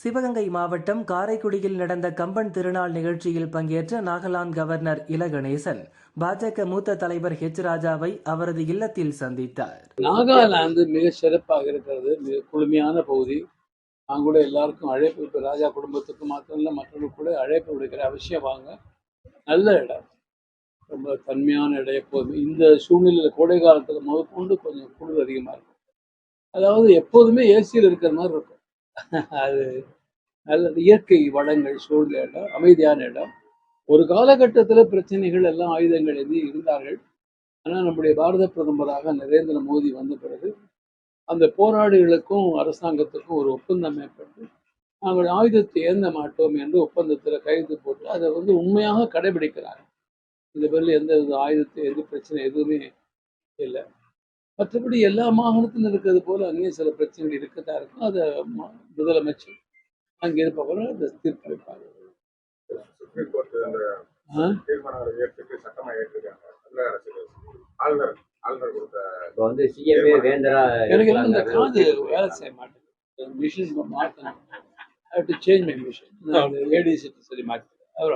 சிவகங்கை மாவட்டம் காரைக்குடியில் நடந்த கம்பன் திருநாள் நிகழ்ச்சியில் பங்கேற்ற நாகாலாந்து கவர்னர் இல கணேசன் பாஜக மூத்த தலைவர் ஹெச் ராஜாவை அவரது இல்லத்தில் சந்தித்தார். நாகாலாந்து மிக சிறப்பாக இருக்கிறது மிக குளுமையான பகுதி. அங்குள்ள கூட எல்லாருக்கும் அழைப்பு இப்போ ராஜா குடும்பத்துக்கு மாத்திரமில்ல இல்லை மற்றவர்களுக்கு கூட அழைப்பு விடுக்கிற அவசியம் வாங்க. நல்ல இடம். ரொம்ப தன்மையான இடம் எப்போதுமே. இந்த சூழ்நிலையில் கோடை காலத்தில் முதற்கொண்டு கொஞ்சம் குளிர் அதிகமாக இருக்கும். அதாவது எப்போதுமே ஏசியில் இருக்கிற மாதிரி இருக்கும். அது நல்ல இயற்கை வளங்கள் சூழ்ந்த இடம் அமைதியான இடம். ஒரு காலகட்டத்தில் பிரச்சனைகள் எல்லாம் ஆயுதங்கள் எது இருந்தார்கள். ஆனால் நம்முடைய பாரத பிரதமராக நரேந்திர மோடி வந்த பிறகு அந்த போராடிகளுக்கும் அரசாங்கத்துக்கும் ஒரு ஒப்பந்தம் ஏற்பட்டு நாங்கள் ஆயுதத்தை ஏந்த மாட்டோம் என்று ஒப்பந்தத்தில் கைது போட்டு அதை வந்து உண்மையாக கடைபிடிக்கிறாங்க இந்த பேரில் எந்த வித ஆயுதத்தை எது பிரச்சனை எதுவுமே இல்லை. மற்றபடி எல்லா மாகாணத்திலும் இருக்கிறது போல அங்கேயும் சில பிரச்சனைகள் இருக்கத்தான் இருக்கும். அதை ம- முதலமைச்சர் அங்கே இருப்பவர் அதை சிஎம்ஏ வேந்தரா எனக்கு இந்த காது வேலை செய்ய மாட்டேங்குது. மிஷின் மாற்றணும். To change my machine ADC சரி மாற்றி அவர்